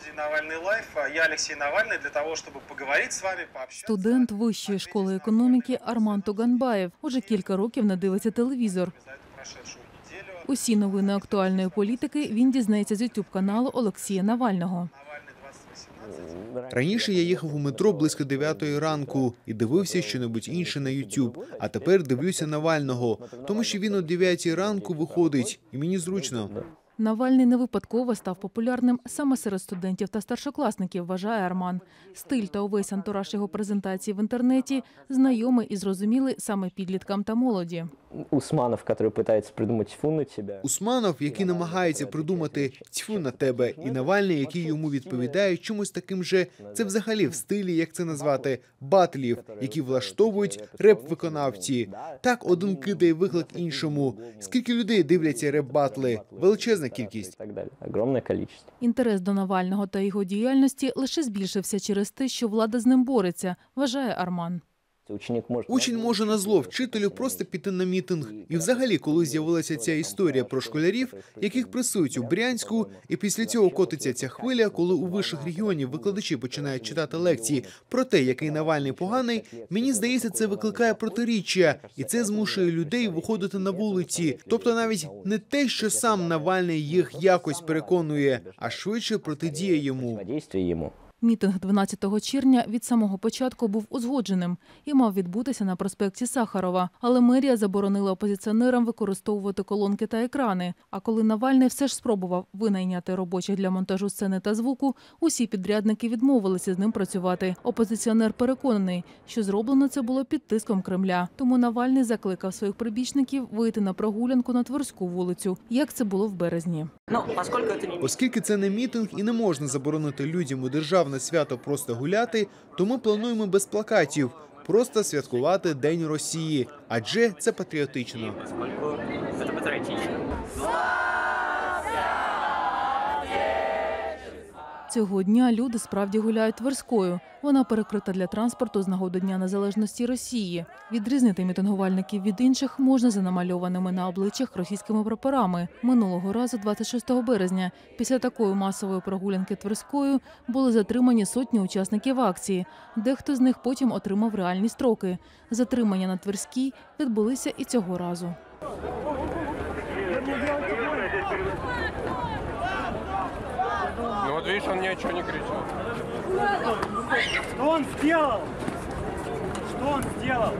студии Навальный Лайф. Я Алексей Навальный для того, чтобы поговорить с вами, пообщаться. Студент вищої школи економіки Арман Туганбаєв уже кілька років не дивиться телевізор. За эту прошедшую неделю Усі новини актуальної політики він дізнається з ютуб каналу Олексія Навального. Навальный 2018. Раніше я їхав у метро близько 9 ранку і дивився щонебудь інше на YouTube, а тепер дивлюся Навального, тому що він о 9 ранку виходить, і мені зручно. Навальний не випадково став популярним саме серед студентів та старшокласників, вважає Арман. Стиль та увесь антураж його презентації в інтернеті знайомий і зрозумілий саме підліткам та молоді. Усманов, который пытается придумать тьфу на тебя. Усманов, який намагається придумати тьфу на тебе, і Навальний, який йому відповідає чомусь таким же, це взагалі в стилі, як це назвати, батлів, які влаштовують реп-виконавці. Так один кидає виклик іншому. Скільки людей дивляться реп-батли? Величезна кількість. так далее. Огромное количество. Інтерес до Навального та його діяльності лише збільшився через те, що влада з ним бореться, вважає Арман. Учень може на зло вчителю просто піти на мітинг. І взагалі, коли з'явилася ця історія про школярів, яких пресують у Брянську, і після цього котиться ця хвиля, коли у вищих регіонів викладачі починають читати лекції про те, який Навальний поганий, мені здається, це викликає протиріччя, і це змушує людей виходити на вулиці. Тобто, навіть не те, що сам Навальний їх якось переконує, а швидше протидіє йому. Мітинг 12 червня від самого початку був узгодженим і мав відбутися на проспекті Сахарова. Але мерія заборонила опозиціонерам використовувати колонки та екрани. А коли Навальний все ж спробував винайняти робочих для монтажу сцени та звуку, усі підрядники відмовилися з ним працювати. Опозиціонер переконаний, що зроблено це було під тиском Кремля. Тому Навальний закликав своїх прибічників вийти на прогулянку на Тверську вулицю, як це було в березні. Ну, Оскільки це не мітинг і не можна заборонити людям у державне свято просто гуляти, то ми плануємо без плакатів просто святкувати День Росії, адже це патріотично. Це это Цього дня люди справді гуляють Тверською. Вона перекрита для транспорту з нагоди Дня Незалежності Росії. Відрізнити мітингувальників від інших можна за намальованими на обличчях російськими прапорами. Минулого разу, 26 березня, після такої масової прогулянки Тверською були затримані сотні учасників акції. Дехто з них потім отримав реальні строки. Затримання на Тверській відбулися і цього разу. Вот видишь, он ни о чем не кричал. Что он сделал? Что он сделал?